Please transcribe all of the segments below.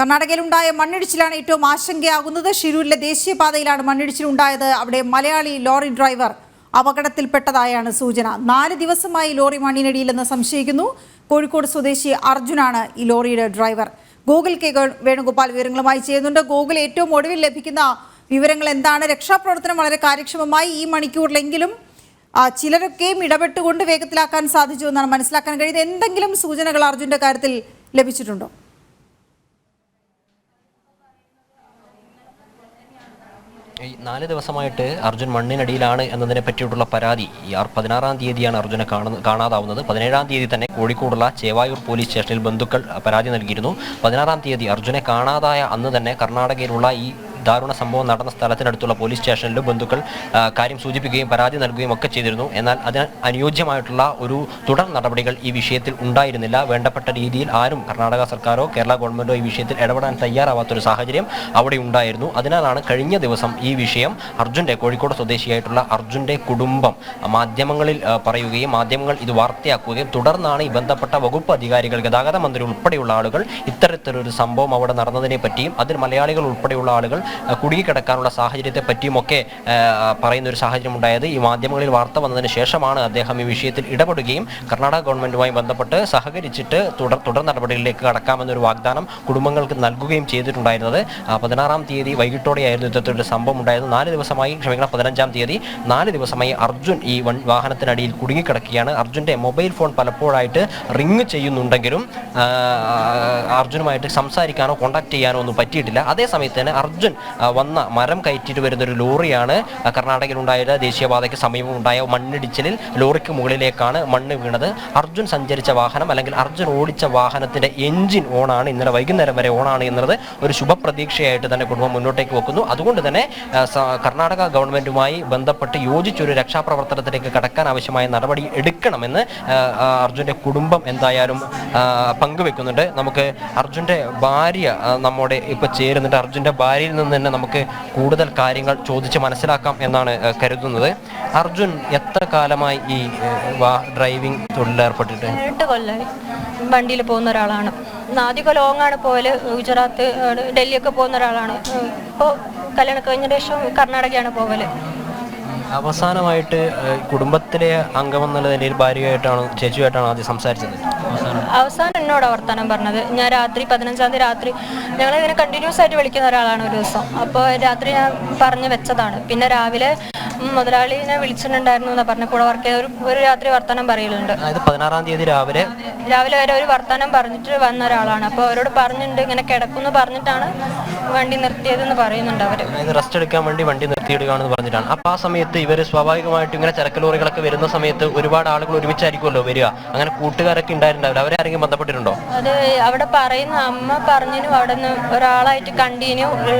കർണാടകയിലുണ്ടായ മണ്ണിടിച്ചിലാണ് ഏറ്റവും ആശങ്കയാകുന്നത്. ഷിരൂരിലെ ദേശീയപാതയിലാണ് മണ്ണിടിച്ചിലുണ്ടായത്. അവിടെ Malayali lorry driver അപകടത്തിൽപ്പെട്ടതായാണ് സൂചന. നാല് ദിവസമായി ലോറി മണ്ണിനടിയിലെന്ന് സംശയിക്കുന്നു. കോഴിക്കോട് സ്വദേശി അർജുനാണ് ഈ ലോറിയുടെ ഡ്രൈവർ. ഗൂഗിൾ കെ വേണുഗോപാൽ വിവരങ്ങളുമായി ചെയ്യുന്നുണ്ട് ഗൂഗിൾ ഏറ്റവും ഒടുവിൽ ലഭിക്കുന്ന വിവരങ്ങൾ എന്താണ്? രക്ഷാപ്രവർത്തനം വളരെ കാര്യക്ഷമമായി ഈ മണിക്കൂറിലെങ്കിലും ചിലരൊക്കെയും ഇടപെട്ടുകൊണ്ട് വേഗത്തിലാക്കാൻ സാധിച്ചു എന്നാണ് മനസ്സിലാക്കാൻ കഴിയുന്നത്. എന്തെങ്കിലും സൂചനകൾ അർജുന്റെ കാര്യത്തിൽ ലഭിച്ചിട്ടുണ്ടോ? ഈ നാല് ദിവസമായിട്ട് അർജുൻ മണ്ണിനടിയിലാണ് എന്നതിനെ പറ്റിയിട്ടുള്ള പരാതി ഈ പതിനാറാം തീയതിയാണ് അർജുനെ കാണുന്ന കാണാതാവുന്നത്. പതിനേഴാം തീയതി തന്നെ കോഴിക്കോടുള്ള ചേവായൂർ പോലീസ് സ്റ്റേഷനിൽ ബന്ധുക്കൾ പരാതി നൽകിയിരുന്നു. പതിനാറാം തീയതി അർജുനെ കാണാതായ അന്ന് തന്നെ കർണാടകയിലുള്ള ഈ ദാരുണ സംഭവം നടന്ന സ്ഥലത്തിനടുത്തുള്ള പോലീസ് സ്റ്റേഷനിലും ബന്ധുക്കൾ കാര്യം സൂചിപ്പിക്കുകയും പരാതി നൽകുകയും ഒക്കെ ചെയ്തിരുന്നു. എന്നാൽ അതിന് അനുയോജ്യമായിട്ടുള്ള ഒരു തുടർ നടപടികൾ ഈ വിഷയത്തിൽ ഉണ്ടായിരുന്നില്ല. വേണ്ടപ്പെട്ട രീതിയിൽ ആരും കർണാടക സർക്കാരോ കേരള ഗവൺമെന്റോ ഈ വിഷയത്തിൽ ഇടപെടാൻ തയ്യാറാവാത്തൊരു സാഹചര്യം അവിടെ ഉണ്ടായിരുന്നു. അതിനാലാണ് കഴിഞ്ഞ ദിവസം ഈ വിഷയം അർജുന്റെ കോഴിക്കോട് സ്വദേശിയായിട്ടുള്ള അർജുന്റെ കുടുംബം മാധ്യമങ്ങളിൽ പറയുകയും മാധ്യമങ്ങൾ ഇത് വാർത്തയാക്കുകയും തുടർന്നാണ് ഈ ബന്ധപ്പെട്ട വകുപ്പ് അധികാരികൾ ഗതാഗത മന്ത്രി ഉൾപ്പെടെയുള്ള ആളുകൾ ഇത്തരത്തിലൊരു സംഭവം അവിടെ നടന്നതിനെ പറ്റിയും അതിൽ മലയാളികൾ ഉൾപ്പെടെയുള്ള ആളുകൾ കുടുങ്ങിക്കിടക്കാനുള്ള സാഹചര്യത്തെ പറ്റിയുമൊക്കെ പറയുന്ന ഒരു സാഹചര്യം ഉണ്ടായത് ഈ മാധ്യമങ്ങളിൽ വാർത്ത വന്നതിന് ശേഷമാണ് അദ്ദേഹം ഈ വിഷയത്തിൽ ഇടപെടുകയും കർണാടക ഗവൺമെന്റുമായി ബന്ധപ്പെട്ട് സഹകരിച്ചിട്ട് തുടർ തുടർ നടപടികളിലേക്ക് കടക്കാമെന്നൊരു വാഗ്ദാനം കുടുംബങ്ങൾക്ക് നൽകുകയും ചെയ്തിട്ടുണ്ടായിരുന്നത്. പതിനാറാം തീയതി വൈകിട്ടോടെയായിരുന്നു ഇത്തരത്തിലൊരു സംഭവം ഉണ്ടായത് നാല് ദിവസമായി ക്ഷമിക്കണം പതിനഞ്ചാം തീയതി നാല് ദിവസമായി അർജുൻ ഈ വാഹനത്തിനടിയിൽ കുടുങ്ങിക്കിടക്കുകയാണ്. അർജുന്റെ മൊബൈൽ ഫോൺ പലപ്പോഴായിട്ട് റിങ് ചെയ്യുന്നുണ്ടെങ്കിലും അർജുനുമായിട്ട് സംസാരിക്കാനോ കോൺടാക്ട് ചെയ്യാനോ ഒന്നും പറ്റിയിട്ടില്ല. അതേസമയത്ത് തന്നെ അർജുൻ വന്ന മരം കയറ്റിയിട്ട് വരുന്ന ഒരു ലോറിയാണ് കർണാടകയിൽ കർണാടകയിലുണ്ടായ ദേശീയപാതയ്ക്ക് സമീപം ഉണ്ടായ മണ്ണിടിച്ചിലിൽ ലോറിക്ക് മുകളിലേക്കാണ് മണ്ണ് വീണത്. അർജുൻ സഞ്ചരിച്ച വാഹനം അല്ലെങ്കിൽ അർജുൻ ഓടിച്ച വാഹനത്തിന്റെ എഞ്ചിൻ ഓണാണ് ഇന്നലെ വൈകുന്നേരം വരെ ഓണാണ് എന്നുള്ളത് ഒരു ശുഭപ്രതീക്ഷയായിട്ട് തന്നെ കുടുംബം മുന്നോട്ടേക്ക് വെക്കുന്നു. അതുകൊണ്ട് തന്നെ കർണാടക ഗവൺമെന്റുമായി ബന്ധപ്പെട്ട് യോജിച്ചൊരു രക്ഷാപ്രവർത്തനത്തിലേക്ക് കടക്കാൻ ആവശ്യമായ നടപടി എടുക്കണമെന്ന് അർജുന്റെ കുടുംബം എന്തായാലും പങ്കുവെക്കുന്നുണ്ട്. നമുക്ക് അർജുന്റെ ഭാര്യ നമ്മുടെ ഇപ്പോൾ ഇപ്പൊ ചേരുന്നുണ്ട്. അർജുന്റെ ഭാര്യയിൽ നിന്ന് തന്നെ നമുക്ക് കൂടുതൽ കാര്യങ്ങൾ ചോദിച്ച് മനസ്സിലാക്കാം എന്നാണ് കരുതുന്നത്. അർജുൻ എത്ര കാലമായി ഈ ഡ്രൈവിംഗ് തൊഴിലേർപ്പെട്ടിട്ട് എട്ട് കൊല്ലായി. വണ്ടിയിൽ പോകുന്ന ഒരാളാണ്. ആദ്യമൊക്കെ ലോങ് ആണ് പോകൽ ഗുജറാത്ത് ഡൽഹി ഡൽഹിയൊക്കെ പോകുന്ന ഒരാളാണ്. ഇപ്പോൾ കല്യാണം കഴിഞ്ഞ ശേഷം കർണാടകയാണ് പോകൽ അവസാനമായിട്ട് കുടുംബത്തിലെ അംഗം എന്നുള്ള നിലയിൽ ഭാര്യയായിട്ടാണ് ചേച്ചിയായിട്ടാണ് ആദ്യം സംസാരിച്ചത്? അവസാനം എന്നോട് വർത്തമാനം പറഞ്ഞത്? ഞാൻ രാത്രി പതിനഞ്ചാം തീയതി രാത്രി ഞങ്ങൾ ഇങ്ങനെ കണ്ടിന്യൂസ് ആയിട്ട് വിളിക്കുന്ന ഒരാളാണ് ഒരു ദിവസം. അപ്പോൾ രാത്രി ഞാൻ പറഞ്ഞു വെച്ചതാണ്. പിന്നെ രാവിലെ മുതലാളിനെ വിളിച്ചിട്ടുണ്ടായിരുന്നു എന്നാ പറഞ്ഞ കൂടെ വർക്ക് ചെയ്ത ഒരു ഒരു രാത്രി വർത്തമാനം പറയലുണ്ട്. പതിനാറാം തീയതി രാവിലെ? രാവിലെ വരെ ഒരു വർത്തമാനം പറഞ്ഞിട്ട് വന്ന ഒരാളാണ്. അപ്പോൾ അവരോട് പറഞ്ഞിട്ടുണ്ട് ഇങ്ങനെ കിടക്കുന്നു പറഞ്ഞിട്ടാണ് വണ്ടി നിർത്തിയതെന്ന് പറയുന്നുണ്ട് അവർ റെസ്റ്റ് എടുക്കാൻ വേണ്ടി വണ്ടി നിർത്തിയിടുകയാണെന്ന് പറഞ്ഞിട്ടാണ്. അപ്പൊ ആ സമയത്ത് ഇവർ സ്വാഭാവികമായിട്ടും ഇങ്ങനെ ചരക്ക് ലോറികളൊക്കെ വരുന്ന സമയത്ത് ഒരുപാട് ആളുകൾ ഒരുമിച്ചായിരിക്കുമല്ലോ വരിക. അങ്ങനെ കൂട്ടുകാരൊക്കെ ഉണ്ടായിട്ടുണ്ടാവില്ല. അവരെ ആരെങ്കിലും ബന്ധപ്പെട്ടിട്ടുണ്ടോ? അത് അവിടെ പറയുന്ന അമ്മ പറഞ്ഞു അവിടെ നിന്ന് ഒരാളായിട്ട് കണ്ടിന്യൂ ഒരു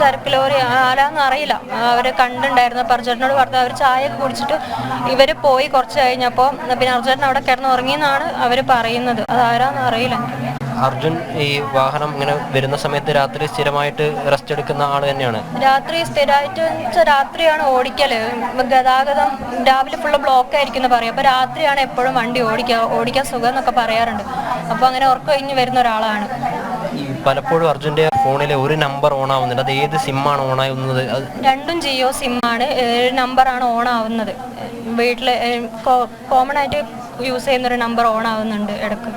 ചരക്ക് ലോറി ആരാന്ന് അറിയില്ല. അവരെ കണ്ടുണ്ടായിരുന്നു അർജുനോട് പറഞ്ഞു അവർ ചായ കുടിച്ചിട്ട് ഇവർ പോയി കുറച്ച് കഴിഞ്ഞപ്പോ പിന്നെ അർജുനൻ അവിടെ കിടന്ന് ഉറങ്ങിയെന്നാണ് അവർ പറയുന്നത്. അത് ആരാന്ന് അറിയില്ല. അർജുൻ ഈ വാഹനം ഇങ്ങനെ വരുന്ന സമയത്ത് രാത്രി സ്ഥിരമായിട്ട് റെസ്റ്റ് എടുക്കുന്ന ആൾ തന്നെയാണ്. രാത്രി സ്ഥിരമായിട്ട് വെച്ചാൽ രാത്രിയാണ് ഓടിക്കൽ. ഗതാഗതം രാവിലെ ഫുള്ള് ബ്ലോക്ക് ആയിരിക്കും എന്ന് പറയും. അപ്പൊ രാത്രിയാണ് എപ്പോഴും വണ്ടി ഓടിക്കുക ഓടിക്കാൻ സുഖം എന്നൊക്കെ പറയാറുണ്ട്. അപ്പൊ അങ്ങനെ ഉറക്കം കഴിഞ്ഞ് വരുന്ന ഒരാളാണ്. പലപ്പോഴും അർജുന്റെ ഫോണിലെ ഒരു നമ്പർ ഓൺ ആവുന്നുണ്ട്. അത് ഏത് സിമ്മാണ് ഓൺ ആവുന്നത്? രണ്ടും ജിയോ സിമ്മാണ് നമ്പറാണ് ഓൺ ആവുന്നത്. വീട്ടിൽ കോമൺ ആയിട്ട് യൂസ് ചെയ്യുന്ന ഒരു നമ്പർ ഓൺ ആവുന്നുണ്ട് ഇടയ്ക്ക്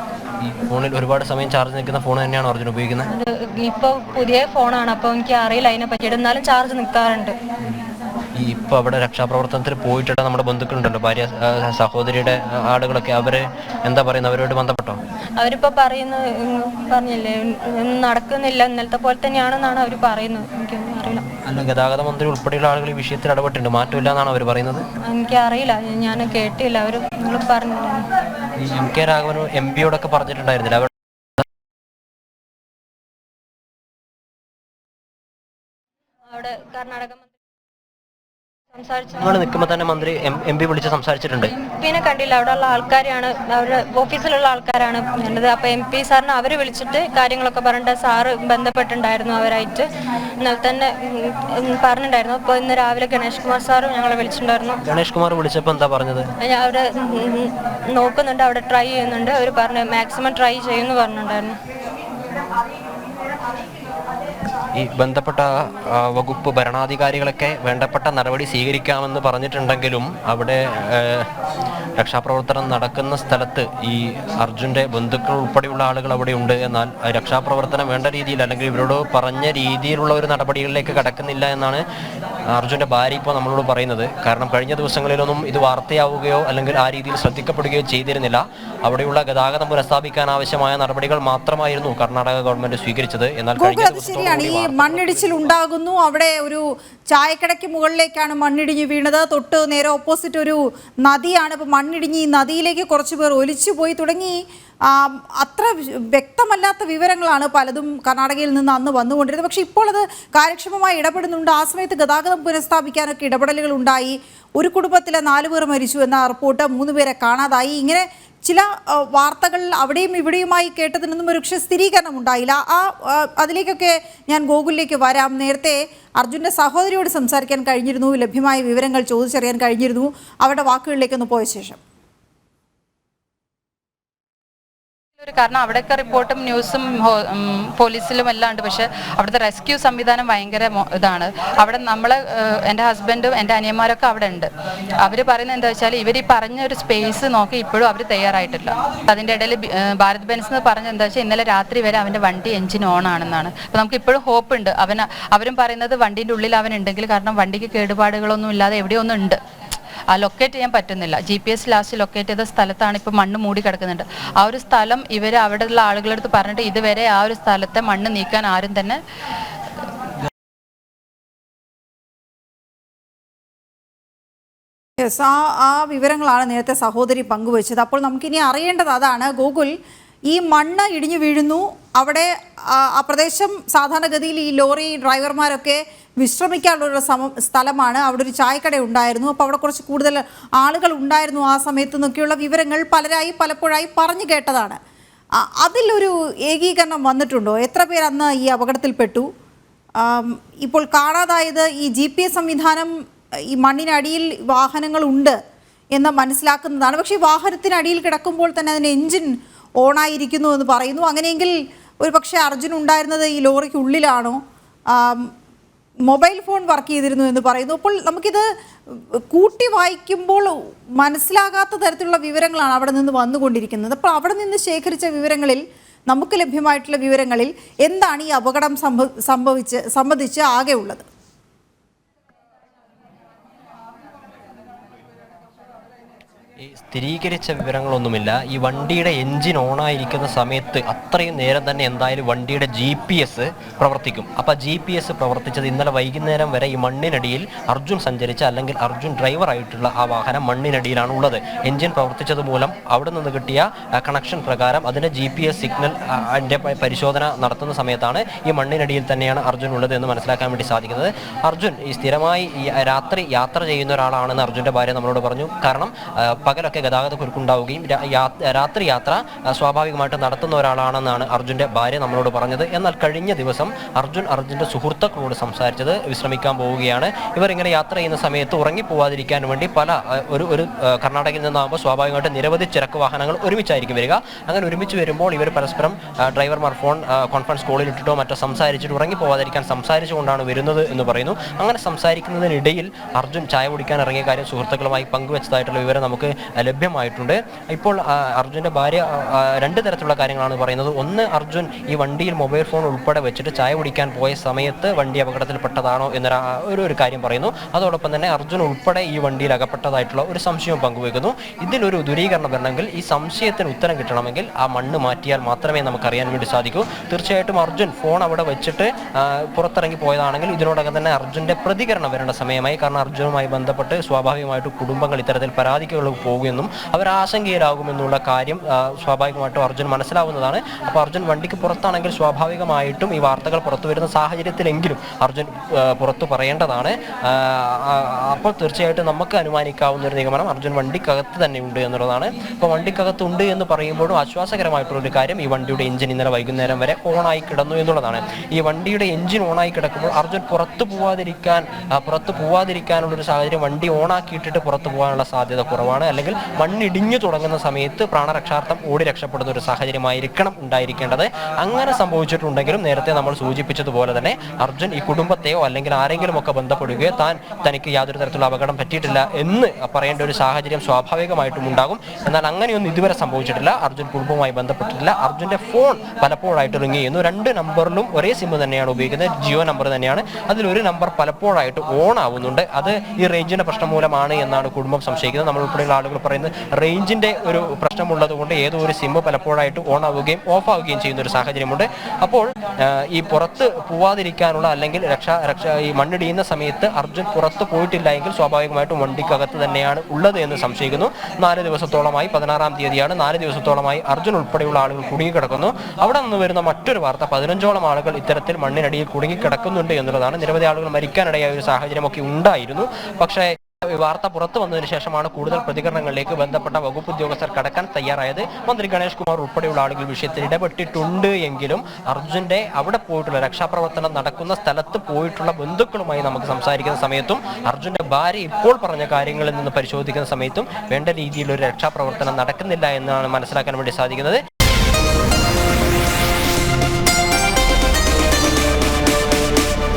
ഈ ഫോണിൽ ഒരുപാട് സമയം ചാർജ് നിൽക്കുന്ന ഫോൺ തന്നെയാണ് അർജുൻ ഉപയോഗിക്കുന്നത്? ഇപ്പൊ പുതിയ ഫോണാണ് അപ്പോൾ എനിക്ക് അറിയില്ല. അതിനെ പറ്റിയിട്ട് എന്നാലും ചാർജ് നിൽക്കാറുണ്ട്. ഈ ഇപ്പൊ അവിടെ രക്ഷാപ്രവർത്തനത്തിൽ പോയിട്ടുള്ള നമ്മുടെ ബന്ധുക്കളുണ്ടല്ലോ ഭാര്യ സഹോദരിയുടെ ആടുകളൊക്കെ ആളുകളൊക്കെ അവർ എന്താ പറയുന്നത്? അവരോട് ബന്ധപ്പെട്ടോ? അവരിപ്പോ പറയുന്നു പറഞ്ഞില്ലേ നടക്കുന്നില്ല ഇന്നലത്തെ പോലെ തന്നെയാണെന്നാണ് അവർ പറയുന്നത്. എനിക്കൊന്നും അറിയില്ല. അല്ല ഗതാഗത മന്ത്രി ഉൾപ്പെടെയുള്ള ആളുകൾ ഈ വിഷയത്തിൽ ഇടപെട്ടിട്ടുണ്ട്. മാറ്റമില്ല എന്നാണ് അവർ പറയുന്നത്? എനിക്കറിയില്ല ഞാൻ കേട്ടില്ല അവർ നിങ്ങൾ പറഞ്ഞു? എം കെ രാഘവൻ എം പിയോടൊക്കെ പറഞ്ഞിട്ടുണ്ടായിരുന്നില്ല. അവർ അവിടെ കർണാടക മന്ത്രി നിൽക്കുമ്പോ നിൽക്കുമ്പോൾ തന്നെ മന്ത്രി എം പി വിളിച്ച് സംസാരിച്ചിട്ടുണ്ട്. പിന്നെ കണ്ടില്ല. അവിടെ ഉള്ള ആൾക്കാരെയാണ് അവരുടെ ഓഫീസിലുള്ള ആൾക്കാരാണ് വേണ്ടത് അപ്പൊ എം പി സാറിന് അവർ വിളിച്ചിട്ട് കാര്യങ്ങളൊക്കെ പറഞ്ഞിട്ട് സാറ് ബന്ധപ്പെട്ടിണ്ടായിരുന്നു അവരായിട്ട്. ഇന്നലെ തന്നെ ഉം, പറഞ്ഞിട്ടുണ്ടായിരുന്നു. അപ്പോൾ ഇന്ന് രാവിലെ ഗണേഷ് കുമാർ സാറും ഞങ്ങളെ വിളിച്ചിട്ടുണ്ടായിരുന്നു. ഗണേഷ് കുമാർ വിളിച്ചപ്പോൾ എന്താ പറഞ്ഞത്? ഞാൻ അവിടെ ഉം, നോക്കുന്നുണ്ട്. അവിടെ ട്രൈ ചെയ്യുന്നുണ്ട്. അവർ പറഞ്ഞു മാക്സിമം ട്രൈ ചെയ്യുമെന്ന് പറഞ്ഞിട്ടുണ്ടായിരുന്നു. ഈ ബന്ധപ്പെട്ട വകുപ്പ് ഭരണാധികാരികളൊക്കെ വേണ്ടപ്പെട്ട നടപടി സ്വീകരിക്കാമെന്ന് പറഞ്ഞിട്ടുണ്ടെങ്കിലും അവിടെ രക്ഷാപ്രവർത്തനം നടക്കുന്ന സ്ഥലത്ത് ഈ അർജുന്റെ ബന്ധുക്കൾ ഉൾപ്പെടെയുള്ള ആളുകൾ അവിടെ ഉണ്ട്. എന്നാൽ രക്ഷാപ്രവർത്തനം വേണ്ട രീതിയിൽ അല്ലെങ്കിൽ ഇവരോട് പറഞ്ഞ രീതിയിലുള്ള ഒരു നടപടികളിലേക്ക് കടക്കുന്നില്ല എന്നാണ് അർജുന്റെ ഭാര്യ ഇപ്പോൾ നമ്മളോട് പറയുന്നത്. കാരണം കഴിഞ്ഞ ദിവസങ്ങളിലൊന്നും ഇത് വാർത്തയാവുകയോ അല്ലെങ്കിൽ ആ രീതിയിൽ ശ്രദ്ധിക്കപ്പെടുകയോ ചെയ്തിരുന്നില്ല. അവിടെയുള്ള ഗതാഗതം പുനഃസ്ഥാപിക്കാൻ ആവശ്യമായ നടപടികൾ മാത്രമായിരുന്നു കർണാടക ഗവൺമെന്റ് സ്വീകരിച്ചത്. എന്നാൽ കഴിഞ്ഞ ദിവസം മണ്ണിടിച്ചിൽ ഉണ്ടാകുന്നു. അവിടെ ഒരു ചായക്കടയ്ക്ക് മുകളിലേക്കാണ് മണ്ണിടിഞ്ഞ് വീണത്. തൊട്ട് നേരെ ഓപ്പോസിറ്റ് ഒരു നദിയാണ്. ഇപ്പൊ മണ്ണിടിഞ്ഞ് ഈ നദിയിലേക്ക് കുറച്ച് പേർ ഒലിച്ചു പോയി തുടങ്ങി. അത്ര വ്യക്തമല്ലാത്ത വിവരങ്ങളാണ് പലതും കർണാടകയിൽ നിന്ന് അന്ന് വന്നുകൊണ്ടിരുന്നത്. പക്ഷേ ഇപ്പോൾ അത് കാര്യക്ഷമമായി ഇടപെടുന്നുണ്ട്. ആ സമയത്ത് ഗതാഗതം പുനഃസ്ഥാപിക്കാനൊക്കെ ഇടപെടലുകൾ ഉണ്ടായി. ഒരു കുടുംബത്തിലെ നാലു പേർ മരിച്ചു എന്ന റിപ്പോർട്ട് മൂന്ന് പേരെ കാണാതായി. ഇങ്ങനെ ചില വാർത്തകൾ അവിടെയും ഇവിടെയുമായി കേട്ടതിനൊന്നും ഒരുപക്ഷെ സ്ഥിരീകരണം ഉണ്ടായില്ല ആ, അതിലേക്കൊക്കെ ഞാൻ ഗോകുലിലേക്ക് വരാം. നേരത്തെ അർജുന്റെ സഹോദരിയോട് സംസാരിക്കാൻ കഴിഞ്ഞിരുന്നു. ലഭ്യമായ വിവരങ്ങൾ ചോദിച്ചറിയാൻ കഴിഞ്ഞിരുന്നു. അവരുടെ വാക്കുകളിലേക്കൊന്ന് പോയ ശേഷം. കാരണം. അവിടെയൊക്കെ റിപ്പോർട്ടും ന്യൂസും പോലീസിലും എല്ലാം ഉണ്ട്. പക്ഷെ അവിടുത്തെ റെസ്ക്യൂ സംവിധാനം ഭയങ്കര ഇതാണ്. അവിടെ നമ്മൾ എന്റെ ഹസ്ബൻഡും എന്റെ അനിയന്മാരൊക്കെ അവിടെ ഉണ്ട്. അവർ പറയുന്നത് എന്താ വെച്ചാൽ ഇവർ ഈ പറഞ്ഞ ഒരു സ്പേസ് നോക്കി ഇപ്പോഴും അവർ തയ്യാറായിട്ടില്ല. അതിന്റെ ഇടയിൽ ഭാരത് ബെൻസ് എന്ന് പറഞ്ഞ എന്താ വെച്ചാൽ ഇന്നലെ രാത്രി വരെ അവന്റെ വണ്ടി എഞ്ചിൻ ഓൺ ആണെന്നാണ്. അപ്പോൾ നമുക്ക് ഇപ്പോഴും ഹോപ്പ് ഉണ്ട്. അവൻ അവരും പറയുന്നത് വണ്ടിന്റെ ഉള്ളിൽ അവൻ ഉണ്ടെങ്കിൽ കാരണം വണ്ടിക്ക് കേടുപാടുകളൊന്നും ഇല്ലാതെ എവിടെയൊന്നും ഉണ്ട്. ലൊക്കേറ്റ് ചെയ്യാൻ പറ്റുന്നില്ല. G P S last locate ചെയ്ത സ്ഥലത്താണ് ഇപ്പോൾ മണ്ണ് മൂടി കിടക്കുന്നുണ്ട്. ആ ഒരു സ്ഥലം ഇവർ അവിടെയുള്ള ആളുകളുടെ അടുത്ത് പറഞ്ഞിട്ട് ഇതുവരെ ആ ഒരു സ്ഥലത്തെ മണ്ണ് നീക്കാൻ ആരും തന്നെ ആ ആ വിവരങ്ങളാണ് നേരത്തെ സഹോദരി പങ്കുവച്ചത്. അപ്പോൾ നമുക്കിനി അറിയേണ്ടത് അതാണ് ഗൂഗിൾ ഈ മണ്ണ് ഇടിഞ്ഞു വീഴുന്നു അവിടെ ആ പ്രദേശം സാധാരണഗതിയിൽ ഈ ലോറി ഡ്രൈവർമാരൊക്കെ വിശ്രമിക്കാനുള്ള സമ സ്ഥലമാണ്. അവിടെ ഒരു ചായക്കട ഉണ്ടായിരുന്നു. അപ്പോൾ അവിടെ കുറച്ച് കൂടുതൽ ആളുകൾ ഉണ്ടായിരുന്നു ആ സമയത്ത് എന്നൊക്കെയുള്ള വിവരങ്ങൾ പലരായി പലപ്പോഴായി പറഞ്ഞു കേട്ടതാണ്. അതിലൊരു ഏകീകരണം വന്നിട്ടുണ്ടോ? എത്ര പേർ അന്ന് ഈ അപകടത്തിൽപ്പെട്ടു? ഇപ്പോൾ കാണാതായത് ഈ ജി പി എസ് സംവിധാനം ഈ മണ്ണിനടിയിൽ വാഹനങ്ങളുണ്ട് എന്ന് മനസ്സിലാക്കുന്നതാണ്. പക്ഷേ വാഹനത്തിനടിയിൽ കിടക്കുമ്പോൾ തന്നെ അതിന് എൻജിൻ ഓണായിരിക്കുന്നു എന്ന് പറയുന്നു. അങ്ങനെയെങ്കിൽ ഒരു പക്ഷേ അർജുൻ ഉണ്ടായിരുന്നത് ഈ ലോറിക്ക് ഉള്ളിലാണോ മൊബൈൽ ഫോൺ വർക്ക് ചെയ്തിരുന്നു എന്ന് പറയുന്നു. അപ്പോൾ നമുക്കിത് കൂട്ടി വായിക്കുമ്പോൾ മനസ്സിലാകാത്ത തരത്തിലുള്ള വിവരങ്ങളാണ് അവിടെ നിന്ന് വന്നുകൊണ്ടിരിക്കുന്നത്. അപ്പോൾ അവിടെ നിന്ന് ശേഖരിച്ച വിവരങ്ങളിൽ നമുക്ക് ലഭ്യമായിട്ടുള്ള വിവരങ്ങളിൽ എന്താണ് ഈ അപകടം സംഭവിച്ച് സംബന്ധിച്ച് ആകെ ഉള്ളത് സ്ഥിരീകരിച്ച വിവരങ്ങളൊന്നുമില്ല. ഈ വണ്ടിയുടെ എഞ്ചിൻ ഓണായിരിക്കുന്ന സമയത്ത് അത്രയും നേരം തന്നെ എന്തായാലും വണ്ടിയുടെ ജി പി എസ് പ്രവർത്തിക്കും. അപ്പോൾ ജി പി എസ് പ്രവർത്തിച്ചത് ഇന്നലെ വൈകുന്നേരം വരെ ഈ മണ്ണിനടിയിൽ അർജുൻ സഞ്ചരിച്ച അല്ലെങ്കിൽ അർജുൻ ഡ്രൈവർ ആയിട്ടുള്ള ആ വാഹനം മണ്ണിനടിയിലാണ് ഉള്ളത് എഞ്ചിൻ പ്രവർത്തിച്ചത് മൂലം അവിടെ നിന്ന് കിട്ടിയ കണക്ഷൻ പ്രകാരം അതിന്റെ ജി പി എസ് സിഗ്നൽ അതിന്റെ പരിശോധന നടത്തുന്ന സമയത്താണ് ഈ മണ്ണിനടിയിൽ തന്നെയാണ് അർജുൻ ഉള്ളത് എന്ന് മനസ്സിലാക്കാൻ വേണ്ടി സാധിക്കുന്നത്. അർജുൻ ഈ സ്ഥിരമായി രാത്രി യാത്ര ചെയ്യുന്ന ഒരാളാണെന്ന് അർജുന്റെ ഭാര്യ നമ്മളോട് പറഞ്ഞു. കാരണം പകലൊക്കെ ഗതാഗത കുരുക്കുണ്ടാവുകയും രാത്രി യാത്ര സ്വാഭാവികമായിട്ട് നടത്തുന്ന ഒരാളാണെന്നാണ് അർജുന്റെ ഭാര്യ നമ്മളോട് പറഞ്ഞത്. എന്നാൽ കഴിഞ്ഞ ദിവസം അർജുൻ അർജുന്റെ സുഹൃത്തുക്കളോട് സംസാരിച്ചത് വിശ്രമിക്കാൻ പോവുകയാണ്. ഇവർ ഇങ്ങനെ യാത്ര ചെയ്യുന്ന സമയത്ത് ഉറങ്ങിപ്പോവാതിരിക്കാൻ വേണ്ടി പല ഒരു ഒരു കർണാടകയിൽ നിന്നാകുമ്പോൾ സ്വാഭാവികമായിട്ട് നിരവധി ചരക്ക് വാഹനങ്ങൾ ഒരുമിച്ചായിരിക്കും വരിക. അങ്ങനെ ഒരുമിച്ച് വരുമ്പോൾ ഇവർ പരസ്പരം ഡ്രൈവർമാർ ഫോൺ കോൺഫറൻസ് കോളിൽ ഇട്ടിട്ടോ മറ്റോ സംസാരിച്ചിട്ട് ഉറങ്ങിപ്പോവാതിരിക്കാൻ സംസാരിച്ചുകൊണ്ടാണ് വരുന്നത് എന്ന് പറയുന്നു. അങ്ങനെ സംസാരിക്കുന്നതിനിടയിൽ അർജുൻ ചായ കുടിക്കാൻ ഇറങ്ങിയ കാര്യം സുഹൃത്തുക്കളുമായി പങ്കുവച്ചതായിട്ടുള്ള വിവരം നമുക്ക് ലഭ്യമായിട്ടുണ്ട്. ഇപ്പോൾ അർജുന്റെ ഭാര്യ രണ്ട് തരത്തിലുള്ള കാര്യങ്ങളാണ് പറയുന്നത്. ഒന്ന് അർജുൻ ഈ വണ്ടിയിൽ മൊബൈൽ ഫോൺ ഉൾപ്പെടെ വെച്ചിട്ട് ചായ കുടിക്കാൻ പോയ സമയത്ത് വണ്ടി അപകടത്തിൽപ്പെട്ടതാണോ എന്നൊരു ഒരു ഒരു കാര്യം പറയുന്നു. അതോടൊപ്പം തന്നെ അർജുൻ ഉൾപ്പെടെ ഈ വണ്ടിയിൽ അകപ്പെട്ടതായിട്ടുള്ള ഒരു സംശയം പങ്കുവെക്കുന്നു. ഇതിലൊരു ദുരീകരണം വരണമെങ്കിൽ ഈ സംശയത്തിന് ഉത്തരം കിട്ടണമെങ്കിൽ ആ മണ്ണ് മാറ്റിയാൽ മാത്രമേ നമുക്ക് അറിയാൻ വേണ്ടി സാധിക്കൂ. തീർച്ചയായിട്ടും അർജുൻ ഫോൺ അവിടെ വെച്ചിട്ട് പുറത്തിറങ്ങി പോയതാണെങ്കിൽ ഇതിനോടകം തന്നെ അർജുന്റെ പ്രതികരണം വരേണ്ട സമയമായി. കാരണം അർജുനുമായി ബന്ധപ്പെട്ട് സ്വാഭാവികമായിട്ട് കുടുംബങ്ങൾ ഇത്തരത്തിൽ പരാതികൾ പോകുമെന്നും അവർ ആശങ്കയിലാകുമെന്നുള്ള കാര്യം സ്വാഭാവികമായിട്ടും അർജുൻ മനസ്സിലാവുന്നതാണ്. അപ്പോൾ അർജുൻ വണ്ടിക്ക് പുറത്താണെങ്കിൽ സ്വാഭാവികമായിട്ടും ഈ വാർത്തകൾ പുറത്തു വരുന്ന സാഹചര്യത്തിലെങ്കിലും അർജുൻ പുറത്തു പറയേണ്ടതാണ്. അപ്പോൾ തീർച്ചയായിട്ടും നമുക്ക് അനുമാനിക്കാവുന്ന ഒരു നിഗമനം അർജുൻ വണ്ടിക്കകത്ത് തന്നെ ഉണ്ട് എന്നുള്ളതാണ്. അപ്പോൾ വണ്ടിക്കകത്തുണ്ട് എന്ന് പറയുമ്പോഴും ആശ്വാസകരമായിട്ടുള്ള ഒരു കാര്യം ഈ വണ്ടിയുടെ എഞ്ചിൻ ഇന്നലെ വൈകുന്നേരം വരെ ഓണായി കിടന്നു എന്നുള്ളതാണ്. ഈ വണ്ടിയുടെ എഞ്ചിൻ ഓണായി കിടക്കുമ്പോൾ അർജുൻ പുറത്തു പോവാതിരിക്കാൻ പുറത്തു പുറത്ത് പോവാതിരിക്കാനുള്ള ഒരു സാഹചര്യം വണ്ടി ഓണാക്കിയിട്ടിട്ട് പുറത്തു പോകാനുള്ള സാധ്യത കുറവാണ്. അല്ലെങ്കിൽ മണ്ണിടിഞ്ഞു തുടങ്ങുന്ന സമയത്ത് പ്രാണരക്ഷാർത്ഥം ഓടി രക്ഷപ്പെടുന്ന ഒരു സാഹചര്യമായിരിക്കണം ഉണ്ടായിരിക്കേണ്ടത്. അങ്ങനെ സംഭവിച്ചിട്ടുണ്ടെങ്കിലും നേരത്തെ നമ്മൾ സൂചിപ്പിച്ചതുപോലെ തന്നെ അർജുൻ ഈ കുടുംബത്തെയോ അല്ലെങ്കിൽ ആരെങ്കിലും ഒക്കെ ബന്ധപ്പെടുകയോ താൻ തനിക്ക് യാതൊരു തരത്തിലുള്ള അപകടം പറ്റിയിട്ടില്ല എന്ന് പറയേണ്ട ഒരു സാഹചര്യം സ്വാഭാവികമായിട്ടും ഉണ്ടാകും. എന്നാൽ അങ്ങനെയൊന്നും ഇതുവരെ സംഭവിച്ചിട്ടില്ല. അർജുൻ കുടുംബവുമായി ബന്ധപ്പെട്ടിട്ടില്ല. അർജുന്റെ ഫോൺ പലപ്പോഴായിട്ട് റിങ് ചെയ്യുന്നു. രണ്ട് നമ്പറിലും ഒരേ സിം തന്നെയാണ് ഉപയോഗിക്കുന്നത്. ജിയോ നമ്പർ തന്നെയാണ്. അതിലൊരു നമ്പർ പലപ്പോഴായിട്ട് ഓൺ ആവുന്നുണ്ട്. അത് ഈ റേഞ്ചിന്റെ പ്രശ്നം മൂലമാണ് എന്നാണ് കുടുംബം സംശയിക്കുന്നത്. നമ്മൾ ഉൾപ്പെടെയുള്ള ആളുകൾ പറയുന്നത് റേഞ്ചിന്റെ ഒരു പ്രശ്നമുള്ളത് കൊണ്ട് ഏതോ ഒരു സിമ്മ് പലപ്പോഴായിട്ട് ഓൺ ആവുകയും ഓഫ് ആവുകയും ചെയ്യുന്ന ഒരു സാഹചര്യമുണ്ട്. അപ്പോൾ ഈ പുറത്ത് പോവാതിരിക്കാനുള്ള അല്ലെങ്കിൽ രക്ഷ രക്ഷ ഈ മണ്ണിടിയുന്ന സമയത്ത് അർജുൻ പുറത്ത് പോയിട്ടില്ല എങ്കിൽ സ്വാഭാവികമായിട്ടും വണ്ടിക്കകത്ത് തന്നെയാണ് ഉള്ളത് എന്ന് സംശയിക്കുന്നു. നാല് ദിവസത്തോളമായി പതിനാറാം തീയതിയാണ് നാല് ദിവസത്തോളമായി അർജുൻ ഉൾപ്പെടെയുള്ള ആളുകൾ കുടുങ്ങിക്കിടക്കുന്നു. അവിടെ നിന്ന് വരുന്ന മറ്റൊരു വാർത്ത പതിനഞ്ചോളം ആളുകൾ ഇത്തരത്തിൽ മണ്ണിനടിയിൽ കുടുങ്ങിക്കിടക്കുന്നുണ്ട് എന്നുള്ളതാണ്. നിരവധി ആളുകൾ മരിക്കാനിടയായ ഒരു സാഹചര്യമൊക്കെ ഉണ്ടായിരുന്നു. പക്ഷേ വാർത്ത പുറത്തു വന്നതിന് ശേഷമാണ് കൂടുതൽ പ്രതികരണങ്ങളിലേക്ക് ബന്ധപ്പെട്ട വകുപ്പ് ഉദ്യോഗസ്ഥർ കടക്കാൻ തയ്യാറായത്. മന്ത്രി ഗണേഷ് കുമാർ ഉൾപ്പെടെയുള്ള ആളുകൾ വിഷയത്തിൽ ഇടപെട്ടിട്ടുണ്ട് എങ്കിലും അർജുന്റെ അവിടെ പോയിട്ടുള്ള രക്ഷാപ്രവർത്തനം നടക്കുന്ന സ്ഥലത്ത് പോയിട്ടുള്ള ബന്ധുക്കളുമായി നമുക്ക് സംസാരിക്കുന്ന സമയത്തും അർജുന്റെ ഭാര്യ ഇപ്പോൾ പറഞ്ഞ കാര്യങ്ങളിൽ നിന്ന് പരിശോധിക്കുന്ന സമയത്തും വേണ്ട രീതിയിൽ ഒരു രക്ഷാപ്രവർത്തനം നടക്കുന്നില്ല എന്നാണ് മനസ്സിലാക്കാൻ വേണ്ടി സാധിക്കുന്നത്.